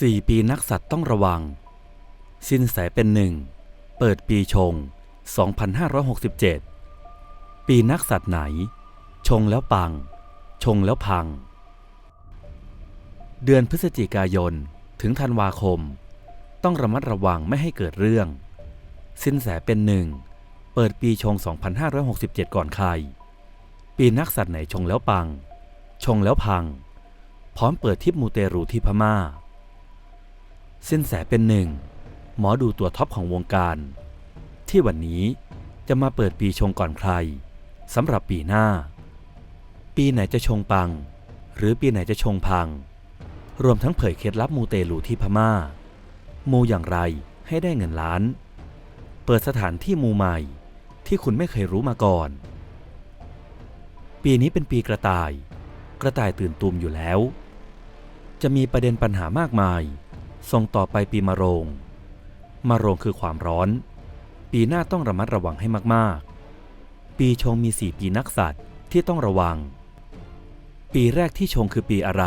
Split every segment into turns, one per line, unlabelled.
สี่ปีนักสัตว์ต้องระวัง สินแสเป็นหนึ่ง เปิดปีชง 2567 ปีนักสัตว์ไหน ชงแล้วปัง ชงแล้วพัง เดือนพฤศจิกายนถึงธันวาคม ต้องระมัดระวังไม่ให้เกิดเรื่อง สินแสเป็นหนึ่ง เปิดปีชง 2567 ก่อนใคร ปีนักสัตว์ไหนชงแล้วปัง ชงแล้วพัง พร้อมเปิดทิปมูเตรูที่พม่า สินแสเป็นหนึ่ง หมอดูตัวท็อปของวงการ ที่วันนี้จะมาเปิดปีชงก่อนใครสำหรับปีหน้า ปีไหนจะชงปัง หรือปีไหนจะชงพัง รวมทั้งเผยเคล็ดลับมูเตลูที่พม่า มูอย่างไรให้ได้เงินล้าน เปิดสถานที่มูใหม่ที่คุณไม่เคยรู้มาก่อน ปีนี้เป็นปีกระต่าย กระต่ายตื่นตูมอยู่แล้ว จะมีประเด็นปัญหามากมาย ส่งต่อไปปีมะโรง มะโรงคือความร้อน ปีหน้าต้องระมัดระวังให้มากๆ ปีชงมีสี่ปีนักสัตว์ที่ต้องระวัง ปีแรกที่ชงคือปีอะไร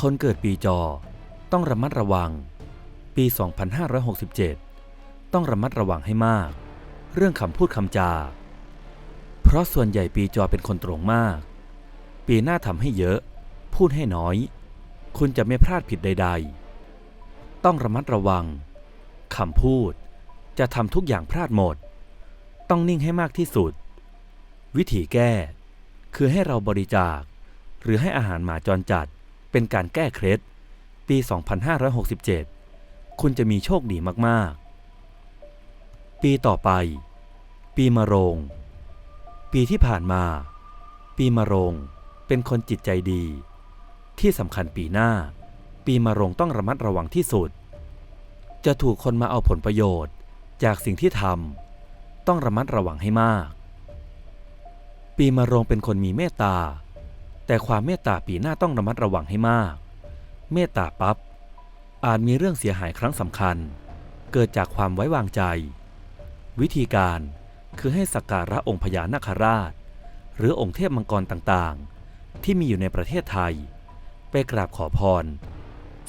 คนเกิดปีจอต้องระมัดระวัง ปี 2567 ต้องระมัดระวังให้มาก เรื่องคำพูดคำจา เพราะส่วนใหญ่ปีจอเป็นคนตรงมาก ปีหน้าทำให้เยอะ พูดให้น้อย คุณจะไม่พลาดผิดใด ๆ ต้องระมัดระวังคำพูดจะทำทุกอย่างพลาดหมด ต้องนิ่งให้มากที่สุด วิธีแก้ คือให้เราบริจาค หรือให้อาหารหมาจรจัดเป็นการแก้เคล็ด ปี 2567 คุณจะมีโชคดีมากๆ ปีต่อไป ปีมะโรง ปีที่ผ่านมา ปีมะโรงเป็นคนจิตใจดี ที่สำคัญปีหน้า ปีมะโรงต้องระมัดระวังที่สุด จะถูกคนมาเอาผลประโยชน์จากสิ่งที่ทำต้องระมัดระวังให้มาก ปีมะโรงเป็นคนมีเมตตา แต่ความเมตตาปีหน้าต้องระมัดระวังให้มาก เมตตาปับ๊บอาจมีเรื่องเสียหายครั้งสำคัญ เกิดจากความไว้วางใจ วิธีการคือให้สักการะองค์พญานาคราช หรือองค์เทพมังกรต่างๆ ที่มีอยู่ในประเทศไทย ไปกราบขอพร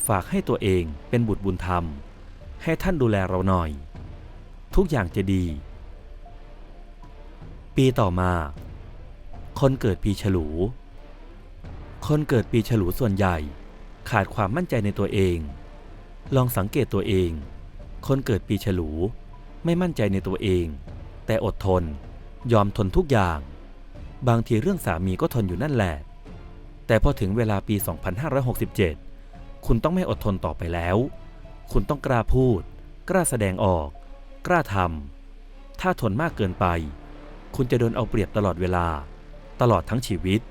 ฝากให้ตัวเองเป็นบุตรบุญธรรม ให้ท่านดูแลเราหน่อย ทุกอย่างจะดี ปีต่อมา คนเกิดปีฉลู คนเกิดปีฉลูส่วนใหญ่ ขาดความมั่นใจในตัวเอง ลองสังเกตตัวเอง คนเกิดปีฉลูไม่มั่นใจในตัวเอง แต่อดทน ยอมทนทุกอย่าง บางทีเรื่องสามีก็ทนอยู่นั่นแหละ แต่พอถึงเวลาปี 2567 คุณต้องไม่อดทนต่อไปแล้ว คุณต้องกล้าพูด กล้าแสดงออก กล้าทำ ถ้าทนมากเกินไป คุณจะโดนเอาเปรียบตลอดเวลา ตลอดทั้งชีวิต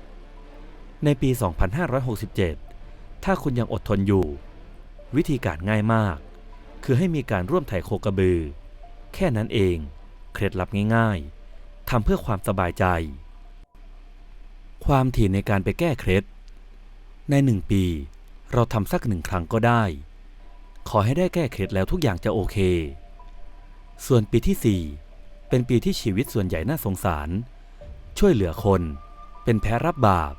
ในปี 2567 ถ้าคุณยังอดทนอยู่ วิธีการง่ายมาก คือให้มีการร่วมไถ่โคกระบือ แค่นั้นเอง เคล็ดลับง่ายๆ ทำเพื่อความสบายใจ ความถี่ในการไปแก้เคล็ด ในหนึ่งปี เราทำสักหนึ่งครั้งก็ได้ ขอให้ได้แก้เคล็ดแล้วทุกอย่างจะโอเค ส่วนปีที่ 4 เป็นปีที่ชีวิตส่วนใหญ่น่าสงสาร ช่วยเหลือคน เป็นแพ้รับบาป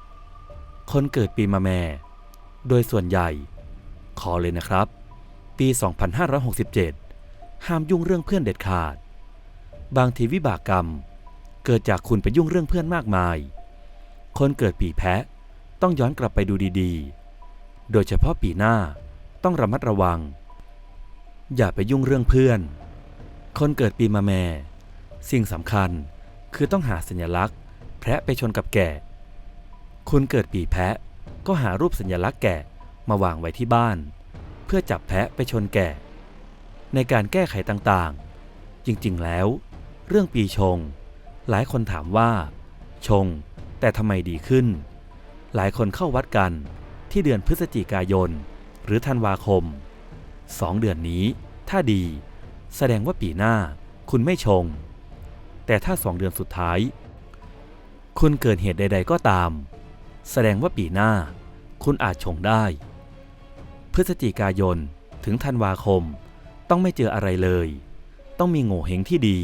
คนเกิดปีมะแม่ โดยส่วนใหญ่ ขอเลยนะครับ ปี 2567 ห้ามยุ่งเรื่องเพื่อนเด็ดขาด บางทีวิบากกรรม เกิดจากคุณไปยุ่งเรื่องเพื่อนมากมาย คนเกิดปีแพะต้องย้อนกลับไปดูดีๆ โดยเฉพาะปีหน้าต้องระมัดระวัง อย่าไปยุ่งเรื่องเพื่อน คนเกิดปีมะแม่ สิ่งสำคัญคือต้องหาสัญลักษณ์ แพะไปชนกับแกะ คุณเกิดปีแพะก็หารูปสัญลักษณ์แกะมาวางไว้ที่บ้าน เพื่อจับแพะไปชนแกะ ในการแก้ไขต่างๆ จริงๆแล้ว เรื่องปีชง หลายคนถามว่า ชง แต่ทำไมดีขึ้น หลายคนเข้าวัดกัน ที่เดือนพฤศจิกายน หรือธันวาคมสองเดือนนี้ ถ้าดี แสดงว่าปีหน้าคุณไม่ชง แต่ถ้าสองเดือนสุดท้าย คุณเกิดเหตุใด ๆ ก็ตาม แสดงว่าปีหน้า คุณอาจชงได้ พฤศจิกายนถึงธันวาคม ต้องไม่เจออะไรเลย ต้องมีโง่เฮงที่ดี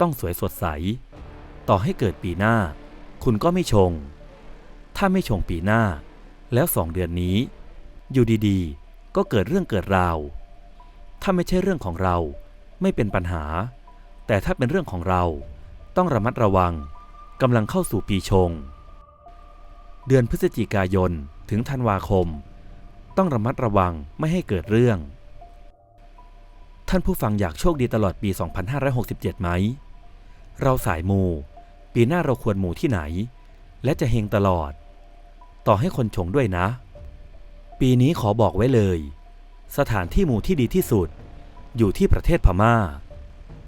ต้องสวยสดใส ต่อให้เกิดปีหน้า คุณก็ไม่ชง ถ้าไม่ชงปีหน้า แล้วสองเดือนนี้ อยู่ดีๆ ก็เกิดเรื่องเกิดราว ถ้าไม่ใช่เรื่องของเราไม่เป็นปัญหา แต่ถ้าเป็นเรื่องของเราต้องระมัดระวังกำลังเข้าสู่ปีชง เดือนพฤศจิกายนถึงธันวาคม ต้องระมัดระวังไม่ให้เกิดเรื่อง ท่านผู้ฟังอยากโชคดีตลอดปี 2567 ไหม เราสายมู ปีหน้าเราควรหมูที่ไหน และจะเฮงตลอด ต่อให้คนชงด้วยนะ ปีนี้ขอบอกไว้เลย สถานที่มูที่ดีที่สุด อยู่ที่ประเทศพม่า